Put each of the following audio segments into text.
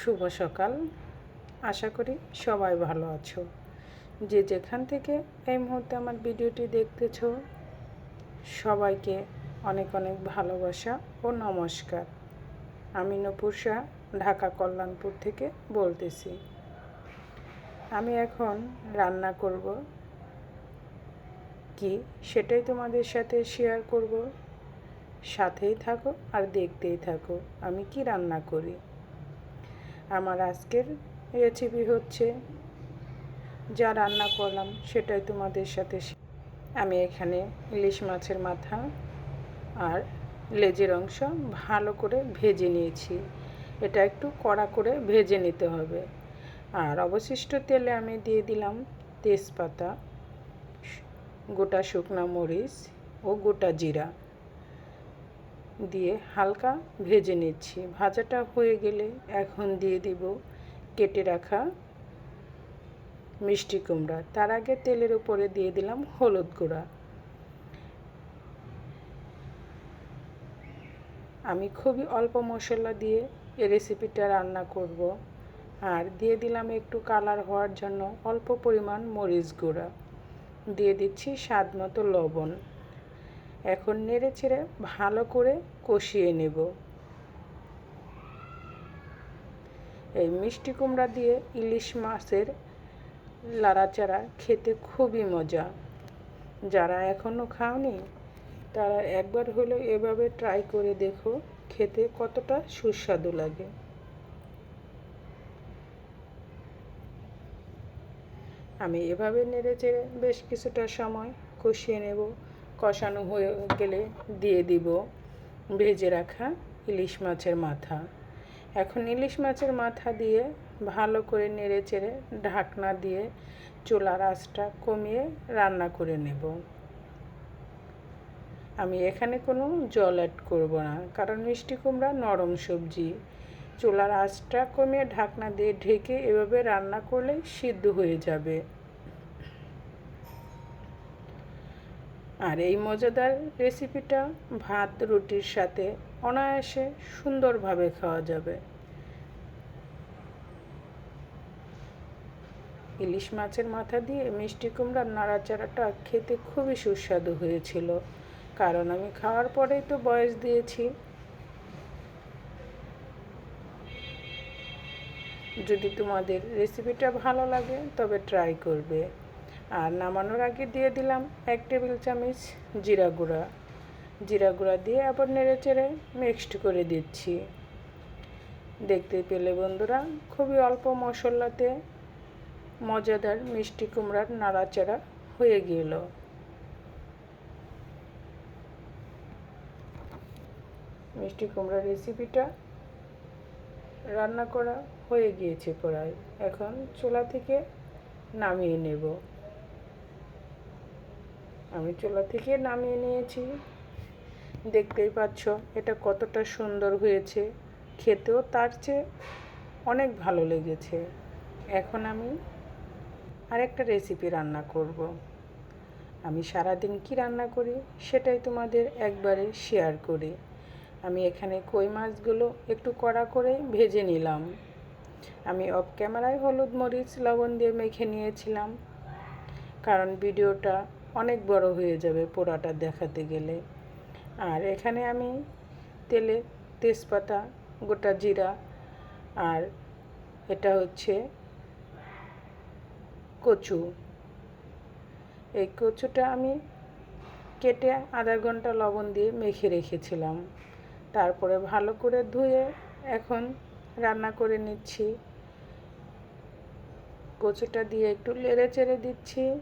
শুভ সকাল। আশা করি সবাই ভালো আছো। যে যেখান থেকে এই মুহূর্তে আমার ভিডিওটি দেখতেছো, সবাইকে অনেক অনেক ভালোবাসা ও নমস্কার। আমি নপুর শাহ ঢাকা কল্যাণপুর থেকে বলতেছি। আমি এখন রান্না করব। কি সেটাই তোমাদের সাথে শেয়ার করব। সাথেই থাকো আর দেখতেই থাকো আমি কি রান্না করি। আমার আজকের রেসিপি হচ্ছে যা রান্না করলাম, সেটাই তোমাদের সাথে আমি এখানে ইলিশ মাছের মাথা আর লেজের অংশ ভালো করে ভেজে নিয়েছি। এটা একটু কড়া করে ভেজে নিতে হবে। আর অবশিষ্ট তেলে আমি দিয়ে দিলাম তেজপাতা, গোটা শুকনা মরিচ ও গোটা জিরা। দিয়ে হালকা ভেজে নিচ্ছি। ভাজাটা হয়ে গেলে এখন দিয়ে দিব কেটে রাখা মিষ্টি কুমড়া। তার আগে তেলের উপরে দিয়ে দিলাম হলুদ গুঁড়া। আমি খুবই অল্প মশলা দিয়ে এই রেসিপিটা রান্না করব। আর দিয়ে দিলাম একটু কালার হওয়ার জন্য অল্প পরিমাণ মরিচ গুঁড়া। দিয়ে দিচ্ছি স্বাদ মতো লবণ। এখন নেড়ে চেড়ে ভালো করে কষিয়ে নেব। এই মিষ্টি কুমড়া দিয়ে ইলিশ মাছের লাড়াচাড়া খেতে খুবই মজা। যারা এখনও খাওনি, তারা একবার হলেও এভাবে ট্রাই করে দেখো, খেতে কতটা সুস্বাদু লাগে। আমি এভাবে নেড়ে চেড়ে বেশ কিছুটা সময় কষিয়ে নেব। কষানো হয়ে গেলে দিয়ে দিব ভেজে রাখা ইলিশ মাছের মাথা। এখন ইলিশ মাছের মাথা দিয়ে ভালো করে নেড়ে চেড়ে ঢাকনা দিয়ে চুলার আঁচটা কমিয়ে রান্না করে নেব। আমি এখানে কোনো জল অ্যাড করব না, কারণ মিষ্টি কুমড়া নরম সবজি। চুলার আঁচটা কমিয়ে ঢাকনা দিয়ে ঢেকে এভাবে রান্না করলেই সিদ্ধ হয়ে যাবে। আর এই মজাদার রেসিপিটা ভাত, রুটির সাথে অনায়াসে সুন্দরভাবে খাওয়া যাবে। ইলিশ মাছের মাথা দিয়ে মিষ্টি কুমড়ার নাড়াচাড়াটা খেতে খুবই সুস্বাদু হয়েছিল, কারণ আমি খাওয়ার পরেই তো বয়স দিয়েছি। যদি তোমাদের রেসিপিটা ভালো লাগে, তবে ট্রাই করবে। আর নামানোর আগে দিয়ে দিলাম এক টেবিল চামচ জিরা গুঁড়া। জিরা গুঁড়া দিয়ে আবার নেড়ে চেড়ে মিক্সড করে দিচ্ছি। দেখতে পেলে বন্ধুরা, খুবই অল্প মশলাতে মজাদার মিষ্টি কুমড়ার নাড়াচাড়া হয়ে গেল। মিষ্টি কুমড়ার রেসিপিটা রান্না করা হয়ে গিয়েছে প্রায়। এখন চুলা থেকে নামিয়ে নেব। আমি চুলা থেকে নামিয়ে নিয়েছি। দেখতেই পাচ্ছ, এটা কতটা সুন্দর হয়েছে। খেতেও তার চেয়ে অনেক ভালো লেগেছে। এখন আমি আরেকটা রেসিপি রান্না করব। আমি সারাদিন কি রান্না করি সেটাই তোমাদের একবারে শেয়ার করি। আমি এখানে কই মাছগুলো একটু কড়া করে ভেজে নিলাম। আমি অফ ক্যামেরায় হলুদ মরিচ, লবণ দিয়ে মেখে নিয়েছিলাম। কারণ ভিডিওটা অনেক বড় হয়ে যাবে পোড়াটা দেখাতে গেলে। আর এখানে আমি তেলে তেজপাতা, গোটা জিরা, আর এটা হচ্ছে কচু। এই কচুটা আমি কেটে আধা ঘণ্টা লবণ দিয়ে মেখে রেখেছিলাম। তারপরে ভালো করে ধুয়ে এখন রান্না করে নিচ্ছি। কচুটা দিয়ে একটু লেড়ে চেড়ে দিচ্ছি।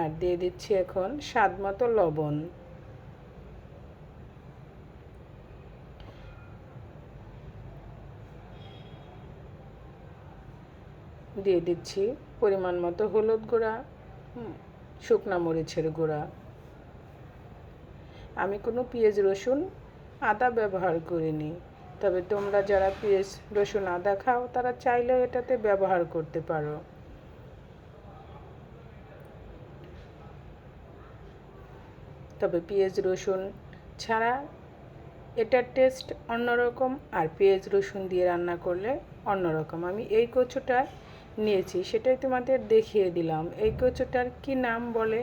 আর দিয়ে দিচ্ছি এখন স্বাদ মতো লবণ। দিয়ে দিচ্ছি পরিমাণ মতো হলুদ গুঁড়া শুকনা মরিচের গুঁড়া। আমি কোনো পেঁয়াজ রসুন আদা ব্যবহার করিনি, তবে তোমরা যারা পেঁয়াজ রসুন আদা খাও তারা চাইলেও এটাতে ব্যবহার করতে পারো। তবে পেঁয়াজ, রসুন ছাড়া এটার টেস্ট অন্যরকম আর পেঁয়াজ, রসুন দিয়ে রান্না করলে অন্যরকম। আমি এই কচুটা নিয়েছি, সেটাই তোমাদের দেখিয়ে দিলাম। এই কচুটার কি নাম বলে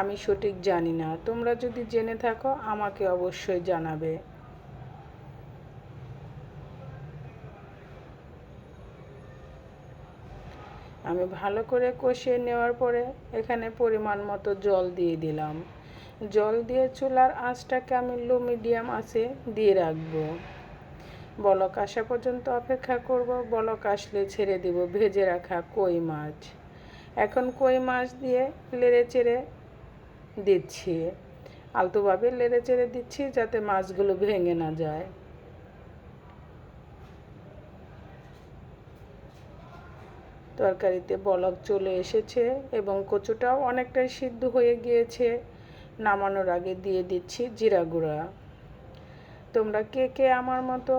আমি সঠিক জানি না। তোমরা যদি জেনে থাকো, আমাকে অবশ্যই জানাবে। আমি ভালো করে কষিয়ে নেওয়ার পরে এখানে পরিমাণ মতো জল দিয়ে দিলাম। জল দিয়ে চুলার আঁচটাকে আমি লো মিডিয়াম আছে দিয়ে রাখব। বলক আসা পর্যন্ত অপেক্ষা করব, বলক আসলে ছেড়ে দিব, ভেজে রাখা কই মাছ। এখন কই মাছ দিয়ে লেড়ে চেড়ে দিচ্ছি। আলতোভাবে লেড়ে চেড়ে দিচ্ছি যাতে মাছগুলো ভেঙে না যায়। তরকারিতে বলক চলে এসেছে এবং কচুটাও অনেকটাই সিদ্ধ হয়ে গিয়েছে। নামানোর আগে দিয়ে দিচ্ছি জিরা গুঁড়া। তোমরা কে কে আমার মতো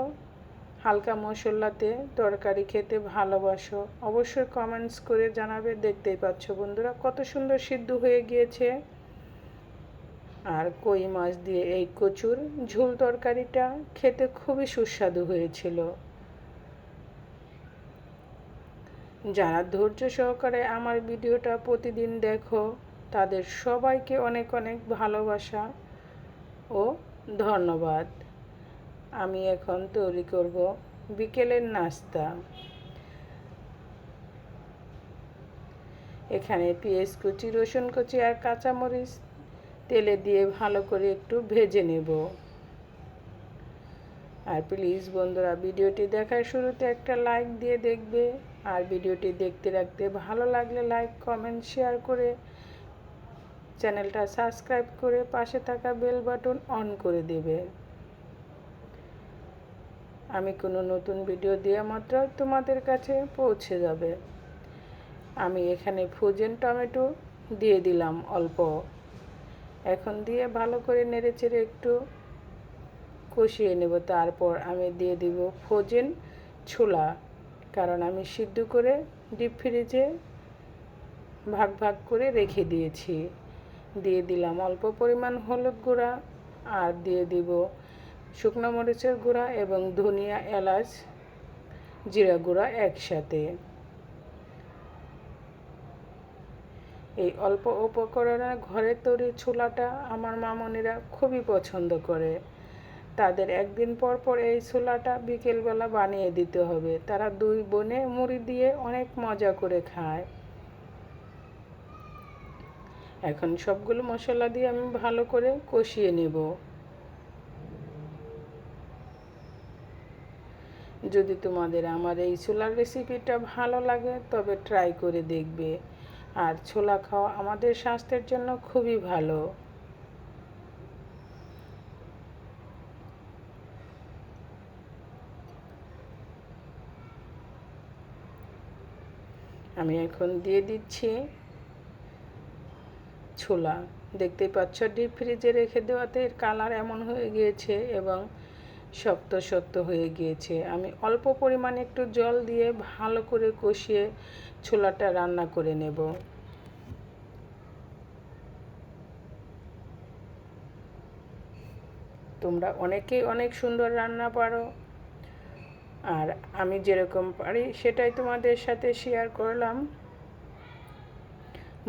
হালকা মশলাতে তরকারি খেতে ভালোবাসো অবশ্যই কমেন্টস করে জানাবে। দেখতেই পাচ্ছ বন্ধুরা, কত সুন্দর সিদ্ধ হয়ে গিয়েছে। আর কই মাছ দিয়ে এই কচুর ঝোল তরকারিটা খেতে খুবই সুস্বাদু হয়েছিল। যারা ধৈর্য সহকারে আমার ভিডিওটা প্রতিদিন দেখো তাদের সবাইকে অনেক অনেক ভালোবাসা ও ধন্যবাদ। আমি এখন তৈরি করব বিকেলের নাস্তা। এখানে পেঁয়াজ কুচি, রসুন কুচি আর কাঁচামরিচ তেলে দিয়ে ভালো করে একটু ভেজে নেব। আর প্লিজ বন্ধুরা, ভিডিওটি দেখার শুরুতে একটা লাইক দিয়ে দেখবে। আর ভিডিওটি দেখতে রাখতে ভালো লাগলে লাইক, কমেন্ট, শেয়ার করে চ্যানেলটা সাবস্ক্রাইব করে পাশে থাকা বেল বাটন অন করে দেবে। আমি কোনো নতুন ভিডিও দেওয়া মাত্র তোমাদের কাছে পৌঁছে যাবে। আমি এখানে ফ্রোজেন টমেটো দিয়ে দিলাম অল্প। এখন দিয়ে ভালো করে নেড়ে চেড়ে একটু কষিয়ে নেব। তারপর আমি দিয়ে দিব ফ্রোজেন ছোলা। কারণ আমি সিদ্ধ করে ডিপ ফ্রিজে ভাগ ভাগ করে রেখে দিয়েছি। দিয়ে দিলাম। অল্প পরিমাণ হলুদ গুঁড়া আর দিয়ে দিব শুকনো মরিচের গুঁড়া এবং ধনিয়া, এলাচ, জিরা গুঁড়া একসাথে। এই অল্প উপকরণে ঘরে তৈরি ছোলাটা আমার মামনিরা খুবই পছন্দ করে। তাদের একদিন পর পর এই ছোলাটা বিকেলবেলা বানিয়ে দিতে হবে। তারা দুই বোনে মুড়ি দিয়ে অনেক মজা করে খায়। এখন সবগুলো মশলা দিয়ে আমি ভালো করে কষিয়ে নেব। যদি তোমাদের আমার এই ছোলার রেসিপিটা ভালো লাগে, তবে ট্রাই করে দেখবে। আর ছোলা খাওয়া আমাদের স্বাস্থ্যের জন্য খুবই ভালো। আমি এখন দিয়ে দিচ্ছি ছোলা। দেখতে পাচ্ছ ডিপ ফ্রিজে রেখে দেওয়াতে এর কালার এমন হয়ে গিয়েছে এবং শক্ত শক্ত হয়ে গিয়েছে। আমি অল্প পরিমাণে একটু জল দিয়ে ভালো করে কষিয়ে ছোলাটা রান্না করে নেব। তোমরা অনেকেই অনেক সুন্দর রান্না পারো। আর আমি যেরকম পারি সেটাই তোমাদের সাথে শেয়ার করলাম।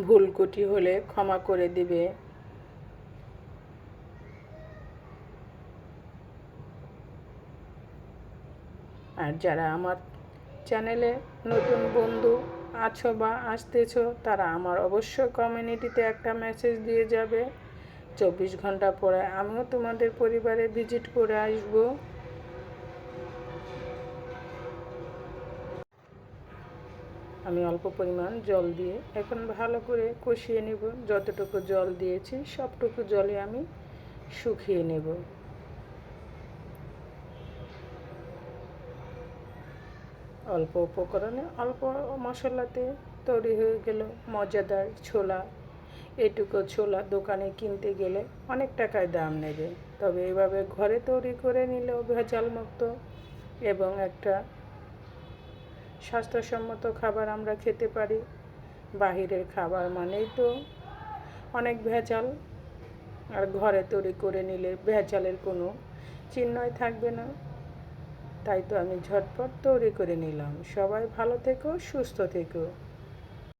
ভুল কুটি হলে ক্ষমা করে দিবে। আর যারা আমার চ্যানেলে নতুন বন্ধু আছো বা আসতেছো, তারা আমার অবশ্যই কমিউনিটিতে একটা মেসেজ দিয়ে যাবে। চব্বিশ ঘণ্টা পরে আমিও তোমাদের পরিবারে ভিজিট করে আসব। আমি অল্প পরিমাণ জল দিয়ে এখন ভালো করে কষিয়ে নেব। যতটুকু জল দিয়েছি, সবটুকু জলে আমি শুকিয়ে নেব। অল্প উপকরণে অল্প মশলাতে তৈরি হয়ে গেল মজাদার ছোলা। এটুকু ছোলা দোকানে কিনতে গেলে অনেক টাকায় দাম নেবে। তবে এভাবে ঘরে তৈরি করে নিলেও ভেজাল মুক্ত এবং একটা স্বাস্থ্যসম্মত খাবার আমরা খেতে পারি। বাহিরের খাবার মানেই তো অনেক ভেজাল। আর ঘরে তৈরি করে নিলে ভেজালের কোনো চিহ্নই থাকবে না। তাই তো আমি ঝটপট তৈরি করে নিলাম। সবাই ভালো থেকো, সুস্থ থেকো।